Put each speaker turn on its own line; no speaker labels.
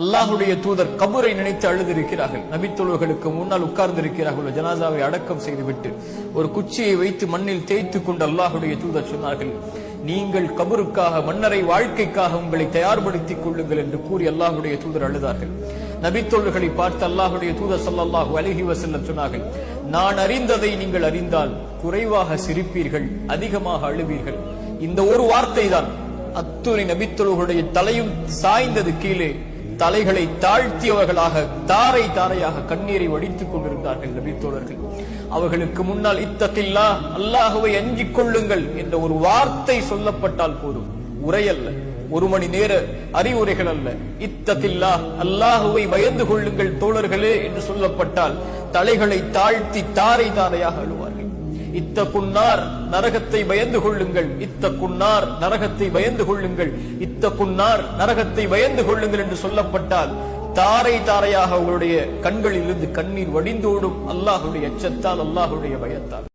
அல்லாஹுடைய தூதர் கபூரை நினைத்து அழுதிருக்கிறார்கள். நபித்தொழுகளுக்கு முன்னால் உட்கார்ந்திருக்கிறார்கள். ஜனாசாவை அடக்கம் செய்துவிட்டு ஒரு குச்சியை வைத்து மண்ணில் தேய்த்து கொண்டு அல்லாஹுடைய தூதர் சொன்னார்கள் நீங்கள் கபருக்காக மன்னரை வாழ்க்கைக்காக உங்களை தயார்படுத்திக் கொள்ளுங்கள் என்று கூறி அல்லாஹுடைய தூதர் அழுதார்கள். நபித்தொழுகளை பார்த்து அல்லாஹுடைய தூதர் சல்லாஹு அலைஹி வஸல்லம் சொன்னார்கள் நான் அறிந்ததை நீங்கள் அறிந்தால் குறைவாக சிரிப்பீர்கள் அதிகமாக அழுவீர்கள். இந்த ஒரு வார்த்தை தான் அத்துணை நபித்தொழுகளுடைய தலையும் சாய்ந்தது கீழே தலைகளை தாழ்த்தியவர்களாக தாரை தாரையாக கண்ணீரை வடித்துக் கொண்டிருந்தார்கள் நபித்தோழர்கள் அவர்களுக்கு முன்னால் இத்தத்தில்லா அல்லாஹுவை அஞ்சிக் கொள்ளுங்கள் என்ற ஒரு வார்த்தை சொல்லப்பட்டால் போதும். உரையல்ல ஒரு மணி நேர அறிவுரைகள் அல்ல. இத்தத்தில்லா அல்லாஹுவை பயந்து கொள்ளுங்கள் தோழர்களே என்று சொல்லப்பட்டால் தலைகளை தாழ்த்தி தாரை தாரையாக அழுவார்கள். இத்த குன்னார் நரகத்தை பயந்து கொள்ளுங்கள். இத்த குன்னார் நரகத்தை பயந்து கொள்ளுங்கள். இத்த குன்னார் நரகத்தை பயந்து கொள்ளுங்கள் என்று சொல்லப்பட்டால் தாரை தாரையாக அவர்களுடைய கண்களிலிருந்து கண்ணீர் வடிந்தோடும் அல்லாஹுடைய அச்சத்தால் அல்லாஹுடைய பயத்தால்.